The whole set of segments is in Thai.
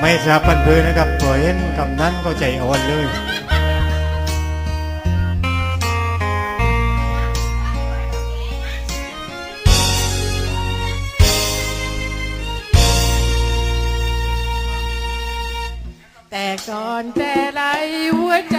ไม่ทราบพันเพื่อนะครับพอเห็นกำนั้นก็ใจอ่อนเลยแต่ก่อนแต่ไรหัวใจ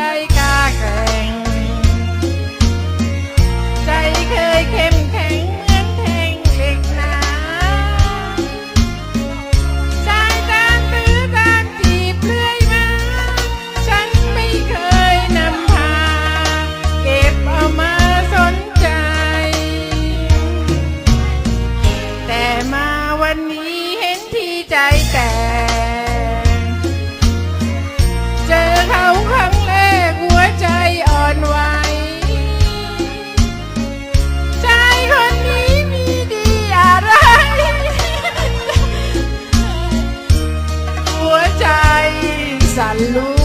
สั่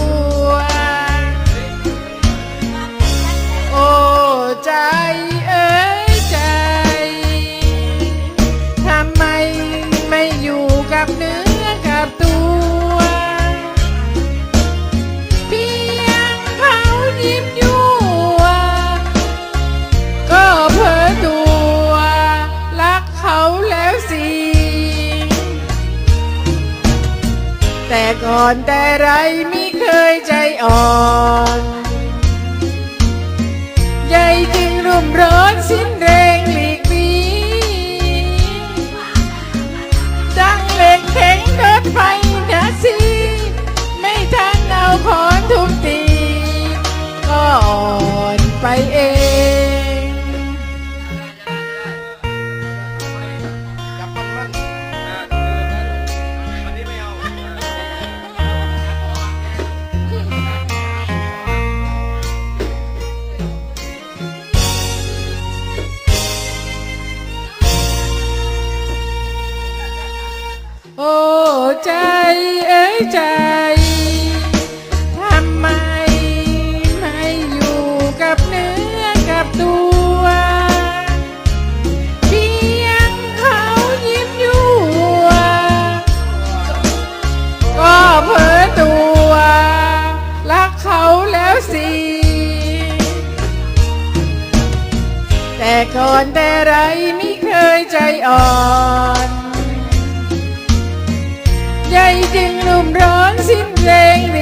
แต่ก่อนแต่ไรไม่เคยใจอ่อน ใหญ่จึงรุ่มร้อนสิ้น ใจเอ้ยใจทำไมไม่อยู่กับเนื้อกับตัวเพียงเขายิ้มยั่วก็เผลอตัวรักเขาแล้วสิ แต่ก่อนแต่ไรไม่เคยใจอ่อน amazing baby.